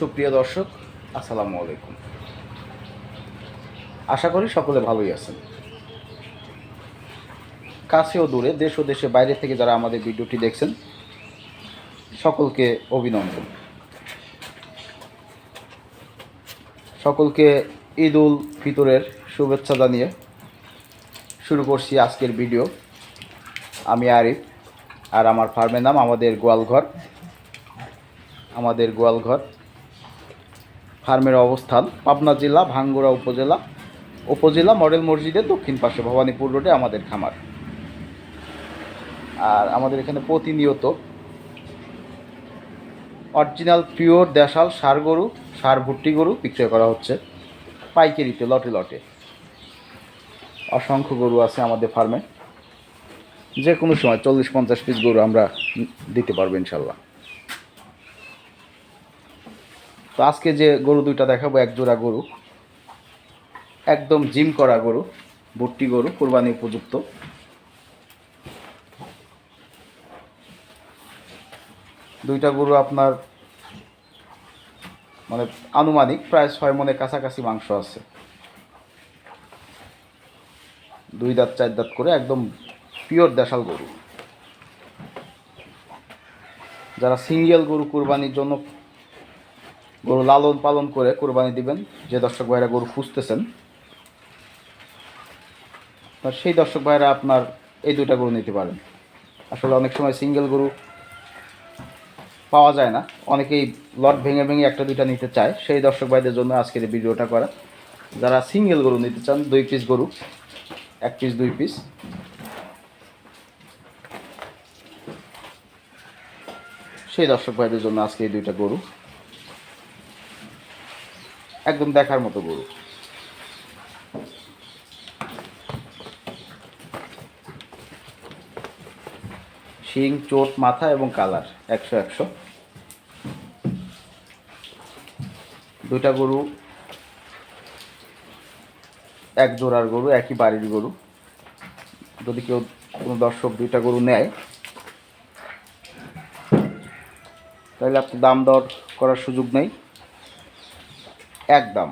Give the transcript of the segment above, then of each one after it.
সুপ্রিয় দর্শক, আসসালামু আলাইকুম। আশা করি সকলে ভালোই আছেন। কাছে ও দূরে, দেশ ও দেশের বাইরে থেকে যারা আমাদের ভিডিওটি দেখছেন, সকলকে অভিনন্দন। সকলকে ঈদ উল ফিতরের শুভেচ্ছা জানিয়ে শুরু করছি আজকের ভিডিও। আমি আরিফ আর আমার ফার্মের নাম আমাদের গোয়ালঘর। আমাদের গোয়ালঘর ফার্মের অবস্থান, পাবনা জেলা ভাঙ্গুড়া উপজেলা উপজেলা মডেল মসজিদের দক্ষিণ পাশে, ভবানীপুর রোডে আমাদের খামার। আর আমাদের এখানে প্রতিনিয়ত অরিজিনাল, পিওর, দেশাল, সার গরু, সার ভুট্টি গরু বিক্রয় করা হচ্ছে পাইকারিতে, লটে লটে। অসংখ্য গরু আছে আমাদের ফার্মে। যে কোনো সময় চল্লিশ পঞ্চাশ পিস গরু আমরা দিতে পারব ইনশাল্লাহ। তো আজকে যে গরু দুইটা দেখাবো, এক জোড়া গরু। একদম জিম করা গরু ভুট্টি গরু, কোরবানি উপযুক্ত। দুইটা গরু আপনার মানে আনুমানিক প্রায় ছয় মনের কাছাকাছি মাংস আছে। দুই দাঁত, চার দাঁত করে একদম পিওর দেশাল গরু। যারা সিঙ্গেল গরু কোরবানির জন্য গরু লালন পালন করে কোরবানি দিবেন, যে দর্শক ভাইরা গরু খুঁজতেছেন। সেই দর্শক ভাইরা আপনার এই দুটা গরু নিতে পারেন। আসলে অনেক সময় সিঙ্গেল গরু পাওয়া যায় না। অনেকেই লট ভেঙে ভেঙে একটা দুইটা নিতে চায়। সেই দর্শক ভাইদের জন্য আজকের এই ভিডিওটা করা। যারা সিঙ্গেল গরু নিতে চান, দুই পিস গরু, এক পিস দুই পিস সেই দর্শক ভাইদের জন্য আজকে এই দুইটা গরু। একদম দেখার মতো গরু। শিং, চোট, মাথা এবং কালার একশো একশো। দুইটা গরু, এক জোড়ার গরু, একই বাড়ির গরু। যদি কেউ কোনো দর্শক দুইটা গরু নেয়, তাহলে আপনি দাম দর করার সুযোগ নেই। এক দাম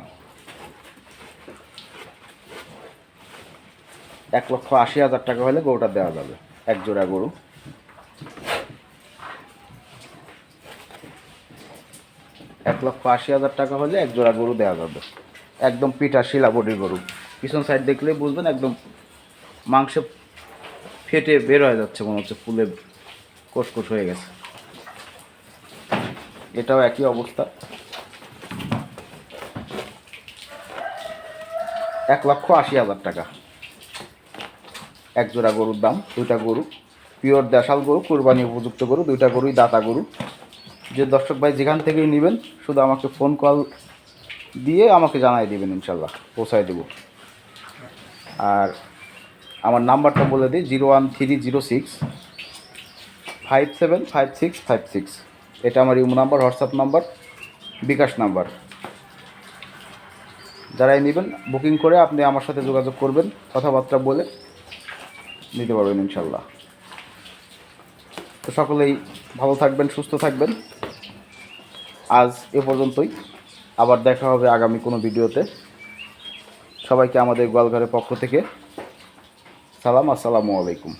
এক লক্ষ আশি হাজার টাকা হলে গরুটা দেওয়া যাবে, এক জোড়া গরু। এক লক্ষ আশি হাজার টাকা হলে এক জোড়া গরু দেওয়া যাবে। একদম পিঠা শিলা বডির গরু। পিছন সাইড দেখলেই বুঝবেন একদম মাংস ফেটে বের হয়ে যাচ্ছে, মনে হচ্ছে ফুলে কোষকোষ হয়ে গেছে। এটাও একই অবস্থা। এক লক্ষ আশি হাজার টাকা। এক জোড়া গরুর দাম, দুইটা গরু। পিওর দেশাল গরু, কুরবানি উপযুক্ত গরু, দুইটা গরুই দাতা গরু। যে দর্শক ভাই যেখান থেকেই নেবেন, শুধু আমাকে ফোন কল দিয়ে আমাকে জানাই দিবেন ইনশাল্লাহ পৌঁছায় দেব। আর আমার নাম্বারটা বলে দিই, zero one three zero six five seven, five six five six. এটা আমার imo number, WhatsApp number, bKash number. যারাই নেবেন বুকিং করে আপনি আমার সাথে যোগাযোগ করবেন, কথাবার্তা বলে নিতে পারবেন ইনশাল্লাহ। তো সকলেই ভালো থাকবেন, সুস্থ থাকবেন। আজ এ পর্যন্তই। আবার দেখা হবে আগামী কোনো ভিডিওতে। সবাইকে আমাদের গোয়ালঘরের পক্ষ থেকে সালাম, আসসালামু আলাইকুম।